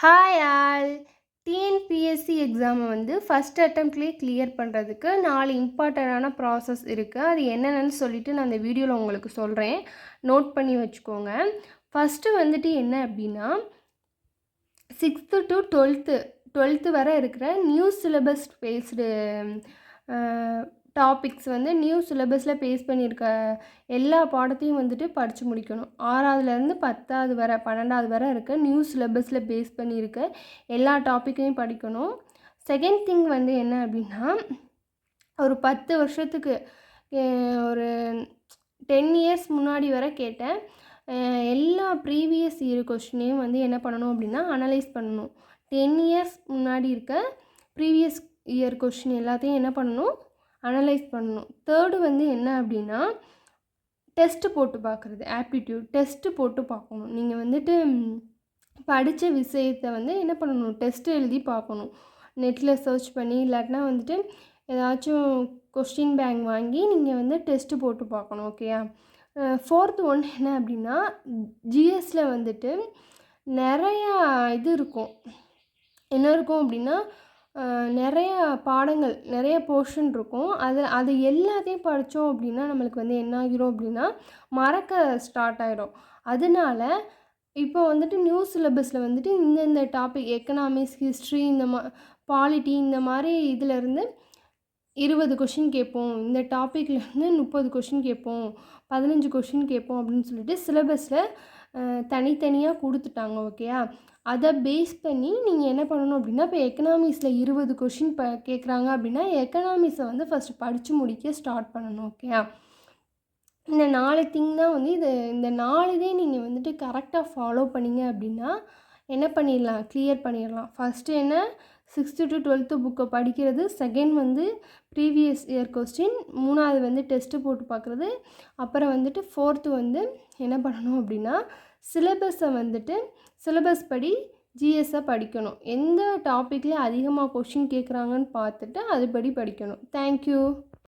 Hi all TNPSC எக்ஸாமை வந்து first அட்டம்ப்ட்லேயே clear பண்ணுறதுக்கு நாலு இம்பார்ட்டண்ட்டான ப்ராசஸ் இருக்குது அது என்னென்னு சொல்லிவிட்டு நான் அந்த வீடியோவில் உங்களுக்கு சொல்கிறேன் நோட் பண்ணி வச்சுக்கோங்க. ஃபஸ்ட்டு வந்துட்டு என்ன அப்படின்னா சிக்ஸ்த்து டு டுவெல்த்து டுவெல்த்து வரை இருக்கிற நியூ சிலபஸ் பேஸ்டு டாபிக்ஸ் வந்து நியூ சிலபஸில் பேஸ் பண்ணியிருக்க எல்லா பாடத்தையும் வந்துட்டு படித்து முடிக்கணும். ஆறாவதுலேருந்து பத்தாவது வரை பன்னெண்டாவது வரை இருக்க நியூ சிலபஸில் பேஸ் பண்ணியிருக்க எல்லா டாப்பிக்கையும் படிக்கணும். செகண்ட் திங் வந்து என்ன அப்படின்னா ஒரு பத்து வருஷத்துக்கு ஒரு டென் இயர்ஸ் முன்னாடி வரை கேட்டேன். எல்லா ப்ரீவியஸ் இயர் கொஷினையும் வந்து என்ன பண்ணணும் அப்படின்னா அனலைஸ் பண்ணணும். டென் இயர்ஸ் முன்னாடி இருக்க ப்ரீவியஸ் இயர் கொஷின் எல்லாத்தையும் என்ன பண்ணணும்? அனலைஸ் பண்ணணும். தேர்டு வந்து என்ன அப்படின்னா டெஸ்ட்டு போட்டு பார்க்குறது ஆப்டிடியூட் டெஸ்ட்டு போட்டு பார்க்கணும். நீங்கள் வந்துட்டு படித்த விஷயத்தை வந்து என்ன பண்ணணும்? டெஸ்ட்டு எழுதி பார்க்கணும். நெட்டில் சர்ச் பண்ணி இல்லாட்டினா வந்துட்டு ஏதாச்சும் கொஸ்டின் பேங்க் வாங்கி நீங்கள் வந்து டெஸ்ட்டு போட்டு பார்க்கணும் ஓகேயா ஃபோர்த் ஒன் என்ன அப்படின்னா ஜிஎஸ்சில் வந்துட்டு நிறையா இது இருக்கும். என்ன இருக்கும் அப்படின்னா நிறையா பாடங்கள் நிறைய போர்ஷன் இருக்கும். அது அது எல்லாத்தையும் படித்தோம் அப்படின்னா நம்மளுக்கு வந்து என்ன ஆகிரும் அப்படின்னா மறக்க ஸ்டார்ட் ஆகிடும் அதனால இப்போ வந்துட்டு நியூ சிலபஸில் வந்துட்டு இந்தந்த டாபிக் எக்கனாமிக்ஸ் ஹிஸ்ட்ரி இந்த மா பாலிட்டி இந்த மாதிரி இதிலேருந்து இருபது கொஷின் கேட்போம். இந்த டாப்பிக்லேருந்து முப்பது கொஷின் கேட்போம். பதினஞ்சு கொஷின் கேட்போம் அப்படின்னு சொல்லிட்டு சிலபஸில் தனித்தனியாக கொடுத்துட்டாங்க ஓகேயா அதை பேஸ் பண்ணி நீங்கள் என்ன பண்ணணும் அப்படின்னா இப்போ எக்கனாமிக்ஸில் இருபது கொஷின் ப கேட்குறாங்க அப்படின்னா எக்கனாமிக்ஸை வந்து ஃபஸ்ட்டு படித்து முடிக்க ஸ்டார்ட் பண்ணணும் ஓகேயா இந்த நாலு திங் தான் வந்து இது இந்த நாலு இதே நீங்கள் வந்துட்டு கரெக்டாக ஃபாலோ பண்ணிங்க அப்படின்னா என்ன பண்ணிடலாம் கிளியர் பண்ணிடலாம். ஃபஸ்ட்டு என்ன? சிக்ஸ்த்து டு டுவெல்த்து புக்கை படிக்கிறது. செகண்ட் வந்து ப்ரீவியஸ் இயர் கொஸ்டின் மூணாவது வந்து டெஸ்ட்டு போட்டு பார்க்குறது. அப்புறம் வந்துட்டு ஃபோர்த்து வந்து என்ன பண்ணணும் அப்படின்னா சிலபஸை வந்துட்டு சிலபஸ் படி ஜிஎஸ்ஸை படிக்கணும். எந்த டாப்பிக்கில் அதிகமாக கொஷின் கேட்குறாங்கன்னு பார்த்துட்டு அதுபடி படிக்கணும். தேங்க்யூ